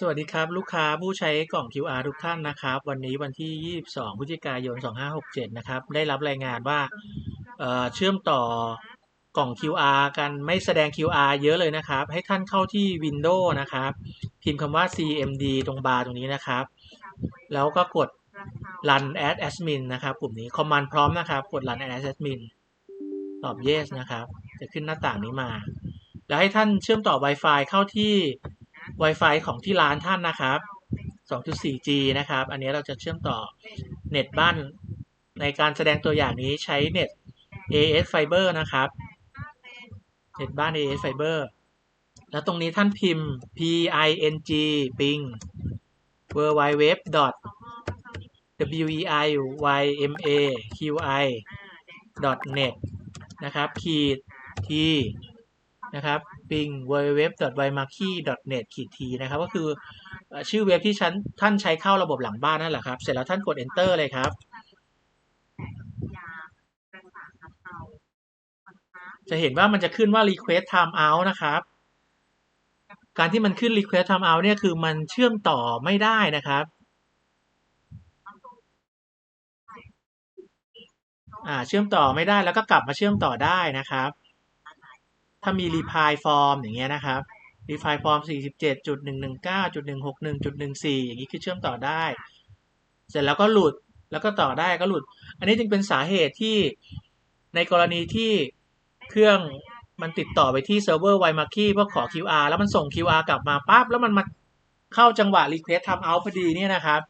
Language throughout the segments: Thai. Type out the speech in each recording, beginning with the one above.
สวัสดีครับลูกค้าผู้ใช้กล่อง QR ทุกท่านนะครับ วันนี้วันที่ 22พฤศจิกายน 2567 นะครับ ได้รับรายงานว่าเเชื่อมต่อกล่อง QR กันไม่แสดง QR เยอะเลยนะครับ ให้ท่านเข้าที่ Windows นะครับ พิมพ์คำว่า CMD ตรงบาร์ตรงนี้นะครับ แล้วก็กด Run as admin นะครับปุ่มนี้ Command พร้อมนะครับ กด Run as admin ตอบ Yes นะครับ จะขึ้นหน้าต่างนี้มา แล้วให้ท่านเชื่อมต่อ Wi-Fi เข้าที่ Wi-Fi ของที่ร้านท่านนะครับ 2.4G นะครับ อันนี้เราจะเชื่อมต่อเน็ตบ้าน ในการแสดงตัวอย่างนี้ใช้เน็ต AS Fiber นะครับ เน็ตบ้าน AS Fiber แล้วตรงนี้ท่านพิมพ์ ping ping w w w w e i y m a q i net นะครับขีด t นะครับ ping w w w y m a k i net ขีด t นะครับ ก็คือเอ่อชื่อเว็บที่ชั้นท่านใช้เข้าระบบหลังบ้านนั่นแหละครับ เสร็จแล้วท่านกด enter เลยครับ จะเห็นว่ามันจะขึ้นว่า request time out นะครับ การที่มันขึ้น request time out เนี่ยคือมันเชื่อมต่อไม่ได้นะครับอ่าเชื่อมต่อไม่ได้แล้วก็กลับมาเชื่อมต่อได้นะครับ ถ้ามี reply form อย่างเงี้ยนะครับ reply form 47.119.161.14 อย่างนี้คือเชื่อมต่อได้ เสร็จแล้วก็หลุดแล้วก็ต่อได้ก็หลุด อันนี้จึงเป็นสาเหตุที่ในกรณีที่เครื่องมันติดต่อไปที่เซิร์ฟเวอร์ Wimarky เพื่อขอ QR แล้วมันส่ง QR กลับมาปั๊บแล้วมันมาเข้าจังหวะ request time out พอดีเนี่ยนะครับ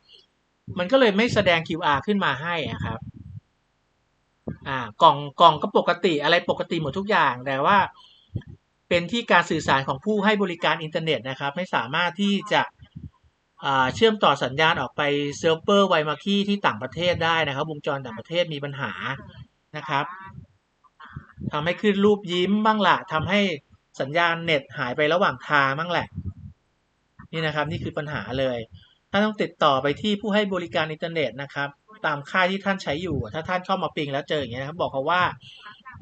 มันก็เลยไม่แสดง QR ขึ้นมาให้อะครับอ่ากล่องกล่องก็ปกติอะไรปกติหมดทุกอย่างแต่ว่า เป็นที่การสื่อสารของผู้ให้บริการอินเทอร์เน็ตนะครับ ไม่สามารถที่จะเชื่อมต่อสัญญาณออกไปเซิร์ฟเวอร์ไวมาคีที่ต่างประเทศได้นะครับ วงจรต่างประเทศมีปัญหานะครับทำให้ขึ้นรูปยิ้มบ้างละทำให้สัญญาณเน็ตหายไประหว่างทางบ้างแหละ นี่นะครับนี่คือปัญหาเลย ท่านต้องติดต่อไปที่ผู้ให้บริการอินเทอร์เน็ตนะครับ ตามค่ายที่ท่านใช้อยู่ ถ้าท่านเข้ามาปิงแล้วเจออย่างเงี้ยนะครับ บอกเขาว่า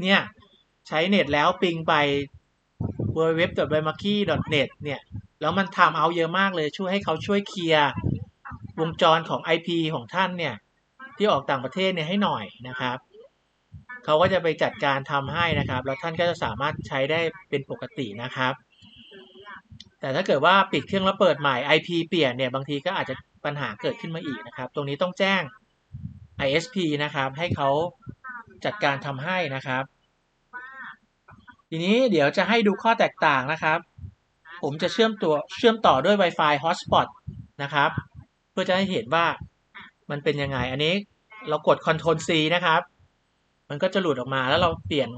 เนี่ยใช้เน็ตแล้วปิงไป w w w w m a k i n e t เนี่ย แล้วมันทำเอาเยอะมากเลยช่วยให้เขาช่วยเคลียร์วงจรของ IP ของท่านเนี่ย ที่ออกต่างประเทศเนี่ยให้หน่อยนะครับ เขาก็จะไปจัดการทำให้นะครับ แล้วท่านก็จะสามารถใช้ได้เป็นปกตินะครับ แต่ถ้าเกิดว่าปิดเครื่องแล้วเปิดใหม่ IP เปลี่ยนเนี่ยบางทีก็อาจจะปัญหาเกิดขึ้นมาอีกนะครับ ตรงนี้ต้องแจ้ง ISP นะครับ ให้เขาจัดการทำให้นะครับ ทีนี้เดี๋ยวจะให้ดูข้อแตกต่างนะครับ ผมจะเชื่อมตัวเชื่อมต่อด้วย Wi-Fi Hotspot นะครับ เพื่อจะให้เห็นว่ามันเป็นยังไง อันนี้เรากด Ctrl C นะครับ มันก็จะหลุดออกมาแล้วเราเปลี่ยน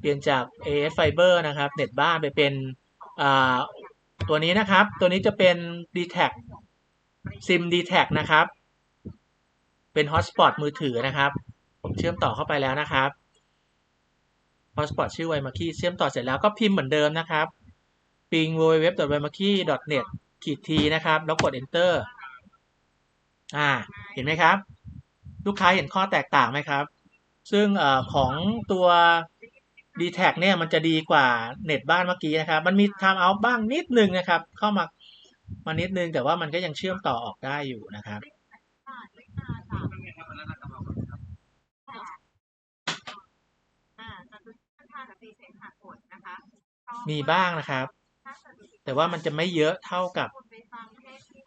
เปลี่ยนจาก AS Fiber นะครับ เน็ตบ้านไปเป็นตัวนี้นะครับ ตัวนี้จะเป็น d t a c SIM d t a c นะครับ เป็น Hotspot มือถือนะครับ ผมเชื่อมต่อเข้าไปแล้วนะครับ Hotspot ชื่อ w i m a k i เชื่อมต่อเสร็จแล้วก็พิมพ์เหมือนเดิมนะครับ ping www.wimaky.net ขีดทีนะครับ แล้วกด enter อ่า เห็นไหมครับ ลูกค้าเห็นข้อแตกต่างไหมครับ ซึ่งอของตัว d t a c เนี่ยมันจะดีกว่าเน็ตบ้านเมื่อกี้นะครับ มันมี time out บ้างนิดนึงนะครับ เข้ามามานิดนึงแต่ว่ามันก็ยังเชื่อมต่อออกได้อยู่นะครับ มีบ้างนะครับ แต่ว่ามันจะไม่เยอะเท่ากับ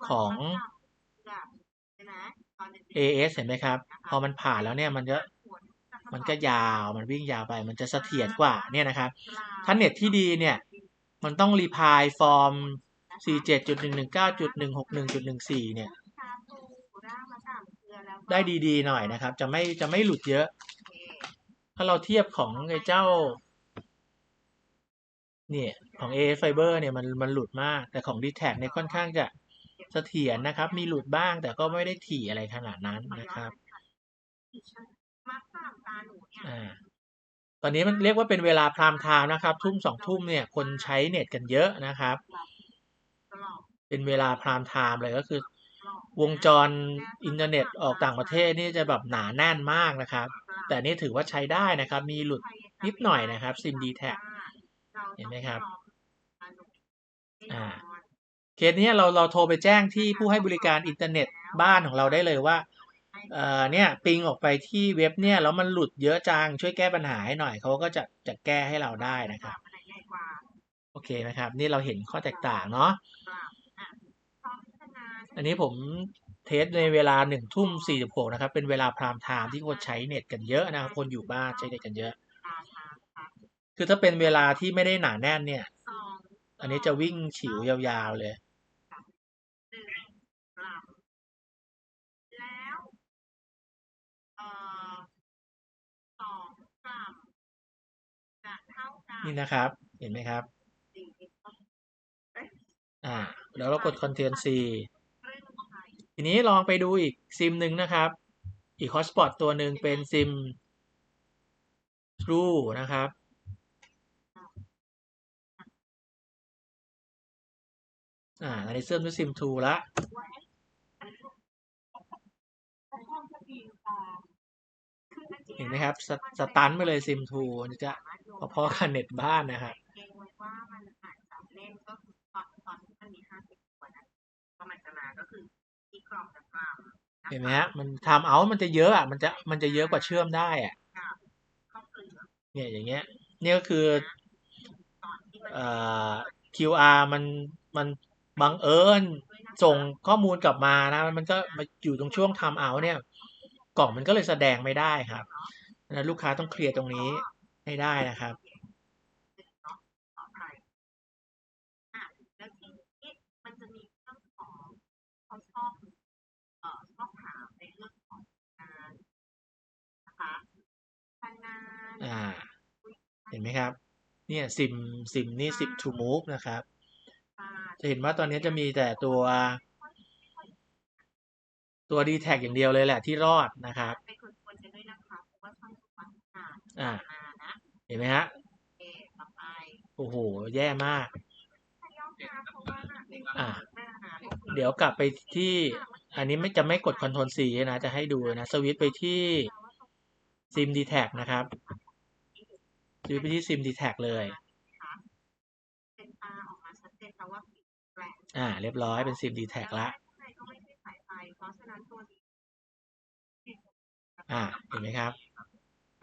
ของ AS เห็นไหมครับ พอมันผ่านแล้วเนี่ยมันจะมันก็ยาว มันวิ่งยาวไป มันจะเสถียรกว่าเนี่ยนะครับ ถ้าเน็ตที่ดีเนี่ย มันต้องรีพายฟอร์ม 47.119.161.14 เนี่ย ได้ดีๆหน่อยนะครับ จะไม่จะไม่หลุดเยอะ ถ้าเราเทียบของไอ้เจ้า เนี่ยของ A Fiber เนี่ยมันมันหลุดมาก แต่ของ d t a c เนี่ยค่อนข้างจะเสถียรนะครับ มีหลุดบ้างแต่ก็ไม่ได้ถี่อะไรขนาดนั้นนะครับอ่าตอนนี้มันเรียกว่าเป็นเวลาพรามไทม์นะครับ ทุ่มสองทุ่มเนี่ยคนใช้เน็ตกันเยอะนะครับ เป็นเวลาพรามไทม์เลยก็คือ วงจรอินเทอร์เน็ตออกต่างประเทศนี่จะแบบหนาแน่นมากนะครับ แต่นี่ถือว่าใช้ได้นะครับ มีหลุดนิดหน่อยนะครับซิมดีแท็ เห็นไหมครับอ่าเคสเนี้ยเราเราโทรไปแจ้งที่ผู้ให้บริการอินเทอร์เน็ตบ้านของเราได้เลยว่าเอ่อเนี่ยปิงออกไปที่เว็บเนี่ยแล้วมันหลุดเยอะจังช่วยแก้ปัญหาให้หน่อยเขาก็จะจะแก้ให้เราได้นะครับโอเคนะครับ นี่เราเห็นข้อแตกต่างเนาะอันนี้ผมเทสในเวลาหนึ่งทุ่มสี่สิบหกนะครับ เป็นเวลาพรามไทม์ที่คนใช้เน็ตกันเยอะนะครับคนอยู่บ้านใช้เน็ตกันเยอะ คือถ้าเป็นเวลาที่ไม่ได้หนาแน่นเนี่ย อันนี้จะวิ่งฉิวยาวๆเลยแล้วเอ่อสองกรัมจะเท่ากับนี่นะครับ เห็นไหมครับสี่สิบเอ้ยอ่า แล้วเรากด Ctrl C ครึ่งไข่ทีนี้ลองไปดูอีกซิมหนึ่งนะครับ อีกฮอตสปอตตัวหนึ่งเป็นซิม True นะครับ อ่าอันนี้เสื่อมด้วยซิม True ละเห็นไหมครับสสตันไปเลยซิม True มันจะพอๆกับเน็ตบ้านนะครับเกรงไว้ว่ามันอาจจะเล่นก็นตอนที่มันมีห้าสิบตัวนะก็มันจะมาก็คือที่กรอบกับกรามนะคะเห็นไหมฮะมันทำเอามันจะเยอะอะมันจะมันจะเยอะกว่าเชื่อมได้อะเนี่ยอย่างเงี้ย เนี่ยก็คือตอนที่มันเอ่อ QR มันมัน บังเอิญด้วยนะคะส่งข้อมูลกลับมานะ มันก็มาอยู่ตรงช่วง time out เนี่ย กล่องมันก็เลยแสดงไม่ได้ครับนะลูกค้าต้องเคลียร์ตรงนี้ให้ได้นะครับเนาะขออภัยอะแล้วทีนี้มันจะมีเรื่องของเขาชอบเอ่อชอบถามในเรื่องของงานนะคะพนานอ่าเห็นไหมครับ เนี่ยซิมซิมนี่10 to move นะครับค่ะ จะเห็นว่าตอนนี้จะมีแต่ตัว ตัว d t แทอย่างเดียวเลยแหละที่รอดนะครับเพราะว่าช่องทุกวันงานอ่ามานะเห็นไหมฮะโอ้โห แย่มากถ้ายอมนะเพราะว่า เดี๋ยวกลับไปที่ อันนี้ไม่จะไม่กด Ctrl C นะ จะให้ดูนะ สวิตไปที่ซิม d t แทนะครับสวิตไปที่ซิม d t แทเลย เป็นตาออกมาชัดเจนแต่ว่าผิดแปลก อ่า เรียบร้อยเป็นซิม d t แทละข้างในก็ไม่ใช่สายไฟเพราะฉะนั้นตัวนี้อ่าเห็นไหมครับ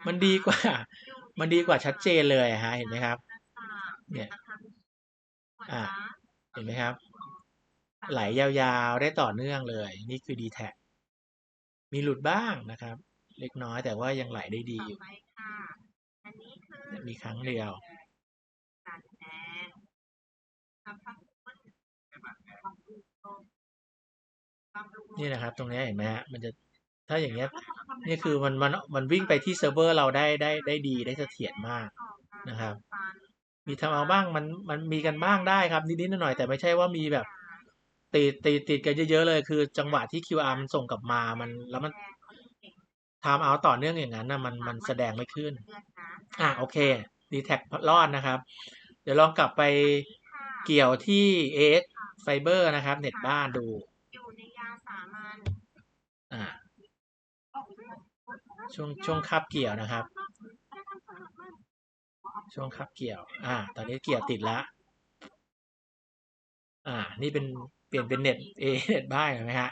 มันดีกว่า มันดีกว่าชัดเจนเลยอะฮะ เห็นไหมครับ เนี่ย อ่า เห็นไหมครับ ไหลยาวๆ ได้ต่อเนื่องเลย นี่คือ d t แทมีหลุดบ้างนะครับ เล็กน้อยแต่ว่ายังไหลได้ดีต่ออยู่ไปค่ะอันนี้คือเนี่ยมีครั้งเดียว นี่นะครับ ตรงนี้เห็นไหมฮะมันจะถ้าอย่างเงี้ยนี่คือมันมันมันวิ่งไปที่เซิร์ฟเวอร์เราได้ได้ได้ดีได้เสถียรมากนะครับ มีทำเอาบ้างมันมันมีกันบ้างได้ครับนิดๆหน่อยๆแต่ไม่ใช่ว่ามีแบบติดติดติดกันเยอะๆเลย คือจังหวะที่ QR มันส่งกลับมามันแล้วมันทำเอาต่อเนื่องอย่างนั้นนะมันมันแสดงไม่ขึ้น อะโอเคดีแท็กรอดนะครับ เดี๋ยวลองกลับไปเกี่ยวที่ AX Fiber นะครับ เน็ตบ้านดู อยู่ในยาสามัญอ่า ช่วงช่วงคาบเกี่ยวนะครับ ช่วงคาบเกี่ยว อ่า ตอนนี้เกี่ยวติดละ อ่า นี่เป็นเปลี่ยนเป็นเน็ต A เน็ตบ้านเห็นไหมฮะ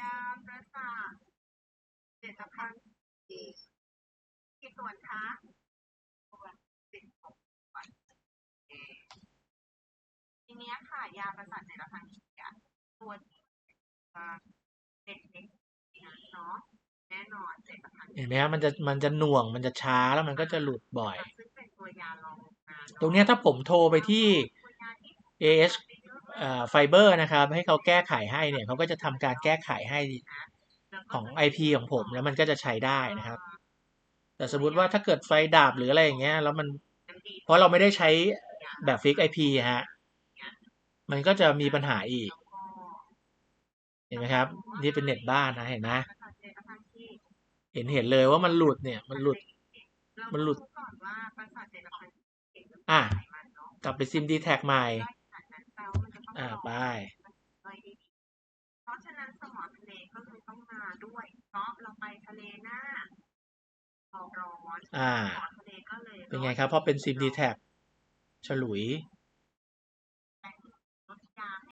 ยาประสาทเจตพันธ์อีกกี่ส่วนคะส่วนสิบหกส่วนเอที เนี้ยค่ะยาประสาทเจตพันธ์เนี่ยตัวที่จะเป็นเด็กๆเนาะแน่นอนเจตพันธ์เห็นไหมฮะมันจะมันจะหน่วงมันจะช้าแล้วมันก็จะหลุดบ่อย ซึ่งเป็นตัวยาลองงานตรงเนี้ยถ้าผมโทรไปที่ตัวยาที่ AS เอ่อไฟเบอร์นะครับ ให้เขาแก้ไขให้เนี่ยเขาก็จะทำการแก้ไขให้ของ IP ของผมแล้วมันก็จะใช้ได้นะครับ แต่สมมติว่าถ้าเกิดไฟดับหรืออะไรอย่างเงี้ยแล้วมันเพราะเราไม่ได้ใช้แบบฟิก IP ฮะ มันก็จะมีปัญหาอีก เห็นไหมครับ นี่เป็นเน็ตบ้านนะเห็นไหมเห็นเห็นเลยว่ามันหลุดเนี่ย มันหลุด มันหลุดก่อนว่าประสาทเจตพันธ์อะไขมันเนาะกลับไปซิมดีแท็กใหม่ได้ขนาดนั้นแปลว่ามันจะต้องอ่ารอไปย่อยได้ดีเพราะฉะนั้นสมอทะเลก็เลยต้องมาด้วยเพราะเราไปทะเลหน้าพอร้อนอ่าสมอทะเลก็เลยเป็นไงครับเพราะเป็นซิมดีแท็กฉลุย